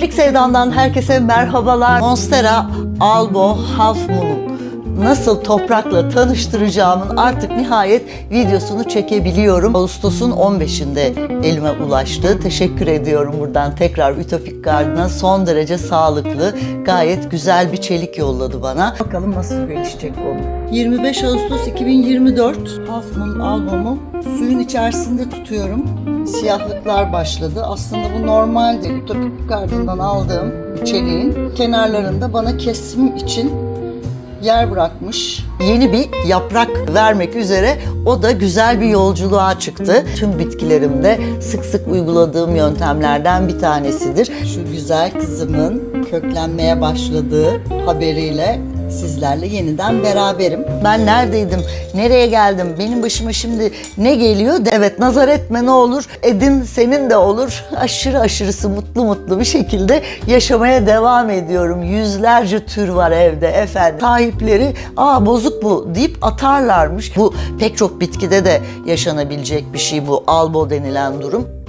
Çiftlik Sevdan'dan herkese merhabalar. Monstera Albo Half Moon'u nasıl toprakla tanıştıracağımın artık nihayet videosunu çekebiliyorum. Ağustos'un 15'inde elime ulaştı. Teşekkür ediyorum buradan tekrar Ütopik Garden'a. Son derece sağlıklı, gayet güzel bir çelik yolladı bana. Bakalım nasıl gelişecek konu. 25 Ağustos 2024 Half Moon albumu suyun içerisinde tutuyorum. Siyahlıklar başladı. Aslında bu normal değil. Ütopik Garden'dan aldığım çeliğin kenarlarında bana kesim için yer bırakmış. Yeni bir yaprak vermek üzere o da güzel bir yolculuğa çıktı. Tüm bitkilerimde sık sık uyguladığım yöntemlerden bir tanesidir. Şu güzel kızımın köklenmeye başladığı haberiyle sizlerle yeniden beraberim. Ben neredeydim? Nereye geldim? Benim başıma şimdi ne geliyor? Evet nazar etme ne olur? Edin senin de olur. Aşırı aşırısı mutlu mutlu bir şekilde yaşamaya devam ediyorum. Yüzlerce tür var evde efendim. Sahipleri aa bozuk bu deyip atarlarmış. Bu pek çok bitkide de yaşanabilecek bir şey bu albo denilen durum.